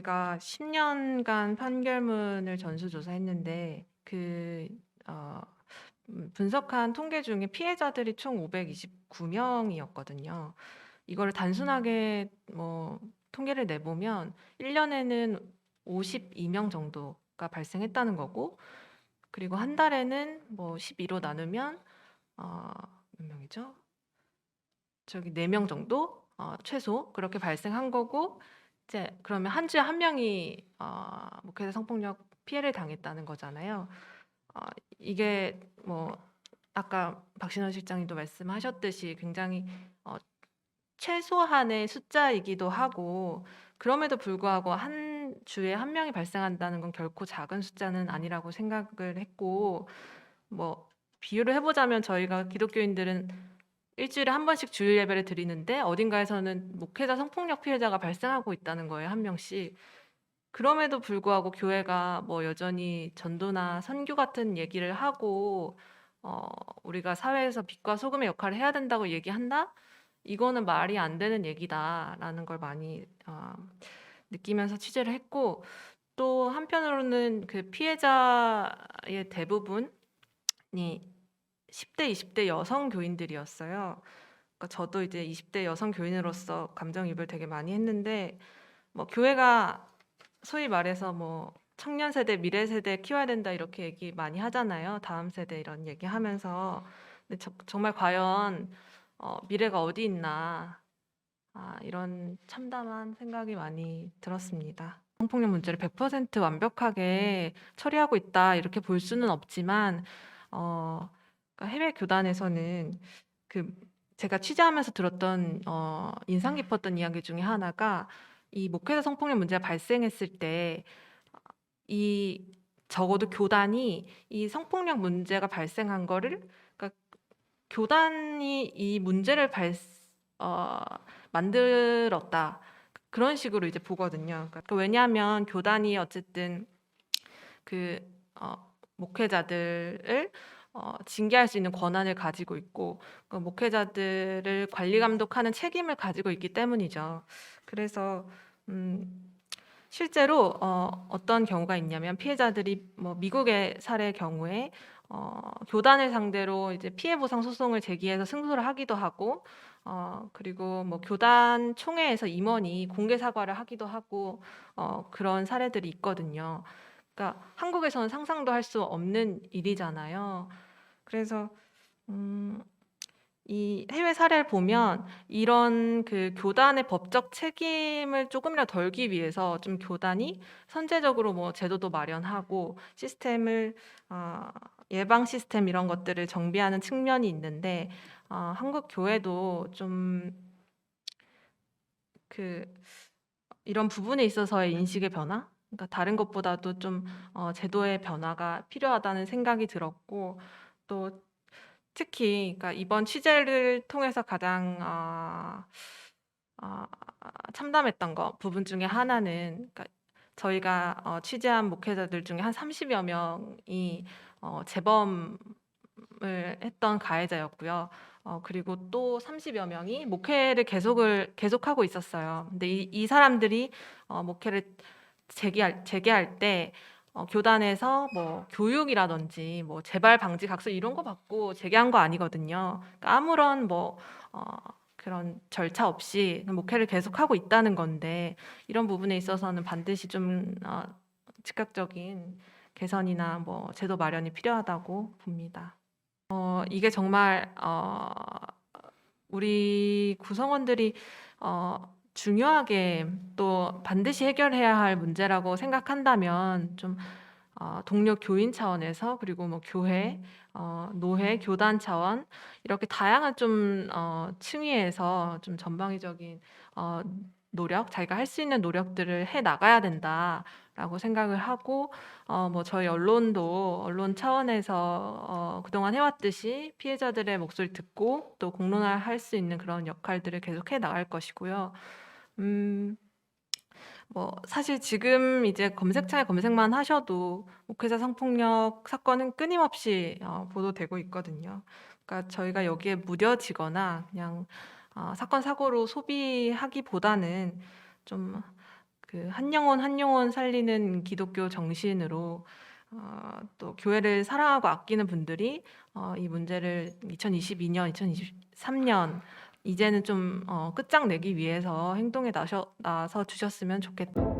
저희가 10년간 판결문을 전수조사했는데 그 어 음 분석한 통계 중에 피해자들이 총 529 명이었거든요. 이거를 단순하게 뭐 통계를 내보면 1 년에는 52명 정도가 발생했다는 거고 그리고 한 달에는 뭐 12로 나누면 어 몇 명이죠? 저기 4명 정도 어 최소 그렇게 발생한 거고 이제 그러면 한 주에 한 명이 어 목회자 성폭력 피해를 당했다는 거잖아요. 어 이게 뭐 아까 박신원 실장님도 말씀하셨듯이 굉장히 어 최소한의 숫자이기도 하고 그럼에도 불구하고 한 주에 한 명이 발생한다는 건 결코 작은 숫자는 아니라고 생각을 했고 뭐 비유를 해 보자면 저희가 기독교인들은 일 주일에 한 번씩 주일 예배를 드리는데 어딘가에서는 목회자 성폭력 피해자가 발생하고 있다는 거예요, 한 명씩. 그럼에도 불구하고 교회가 뭐 여전히 전도나 선교 같은 얘기를 하고 어 우리가 사회에서 빛과 소금의 역할을 해야 된다고 얘기한다? 이거는 말이 안 되는 얘기다라는 걸 많이 어 느끼면서 취재를 했고 또 한편으로는 그 피해자의 대부분이 10대, 20대 여성 교인들이었어요. 그러니까 저도 이제 20대 여성 교인으로서 감정이입을 되게 많이 했는데 뭐 교회가 소위 말해서 뭐 청년 세대, 미래 세대 키워야 된다 이렇게 얘기 많이 하잖아요. 다음 세대 이런 얘기 하면서 근데 저, 정말 과연 어, 미래가 어디 있나 아, 이런 참담한 생각이 많이 들었습니다. 성폭력 문제를 100% 완벽하게 처리하고 있다 이렇게 볼 수는 없지만 어, 그러니까 해외 교단에서는 그 제가 취재하면서 들었던 어, 인상 깊었던 이야기 중에 하나가 이 목회자 성폭력 문제가 발생했을 때 이 적어도 교단이 이 성폭력 문제가 발생한 거를 그러니까 교단이 이 문제를 발, 어, 만들었다 그런 식으로 이제 보거든요. 그러니까 왜냐하면 교단이 어쨌든 그 어, 목회자들을 어, 징계할 수 있는 권한을 가지고 있고 그 목회자들을 관리 감독하는 책임을 가지고 있기 때문이죠. 그래서 음, 실제로 어, 어떤 경우가 있냐면 피해자들이 뭐 미국의 사례 경우에 어, 교단을 상대로 이제 피해 보상 소송을 제기해서 승소를 하기도 하고 어, 그리고 뭐 교단 총회에서 임원이 공개 사과를 하기도 하고 어, 그런 사례들이 있거든요. 그러니까 한국에서는 상상도 할 수 없는 일이잖아요. 그래서 음, 이 해외 사례를 보면 이런 그 교단의 법적 책임을 조금이라도 덜기 위해서 좀 교단이 선제적으로 뭐 제도도 마련하고 시스템을 어, 예방 시스템 이런 것들을 정비하는 측면이 있는데 어, 한국 교회도 좀 그 이런 부분에 있어서의 인식의 변화, 그러니까 다른 것보다도 좀 어, 제도의 변화가 필요하다는 생각이 들었고 또 특히 그러니까 이번 취재를 통해서 가장 어, 어, 참담했던 거 부분 중에 하나는 그러니까 저희가 어, 취재한 목회자들 중에 한 30 여 명이 어, 재범을 했던 가해자였고요. 어, 그리고 또 30 여 명이 목회를 계속을 계속하고 있었어요. 근데 이, 이 사람들이 어, 목회를 재개할 재개할 때 어, 교단에서 뭐 교육이라든지 뭐 재발 방지 각서 이런 거 받고 재개한 거 아니거든요. 그러니까 아무런 뭐 어, 그런 절차 없이 목회를 계속하고 있다는 건데 이런 부분에 있어서는 반드시 좀 어, 즉각적인 개선이나 뭐 제도 마련이 필요하다고 봅니다. 어, 이게 정말 어, 우리 구성원들이 어, 중요하게 또 반드시 해결해야 할 문제라고 생각한다면 좀 어, 동료 교인 차원에서 그리고 뭐 교회, 어, 노회, 교단 차원 이렇게 다양한 좀 어, 층위에서 좀 전방위적인 어, 노력, 자기가 할 수 있는 노력들을 해 나가야 된다 라고 생각을 하고 어, 뭐 저희 언론도 언론 차원에서 어, 그동안 해왔듯이 피해자들의 목소리 듣고 또 공론화할 수 있는 그런 역할들을 계속 해 나갈 것이고요. 음. 뭐 사실 지금 이제 검색창에 검색만 하셔도 목회자 성폭력 사건은 끊임없이 어 보도되고 있거든요. 그러니까 저희가 여기에 무뎌지거나 그냥 어 사건 사고로 소비하기보다는 좀 그 한 영혼 한 영혼 살리는 기독교 정신으로 어, 또 교회를 사랑하고 아끼는 분들이 어, 이 문제를 2022년, 2023년 이제는 좀 어, 끝장내기 위해서 행동에 나셔, 나서 주셨으면 좋겠다.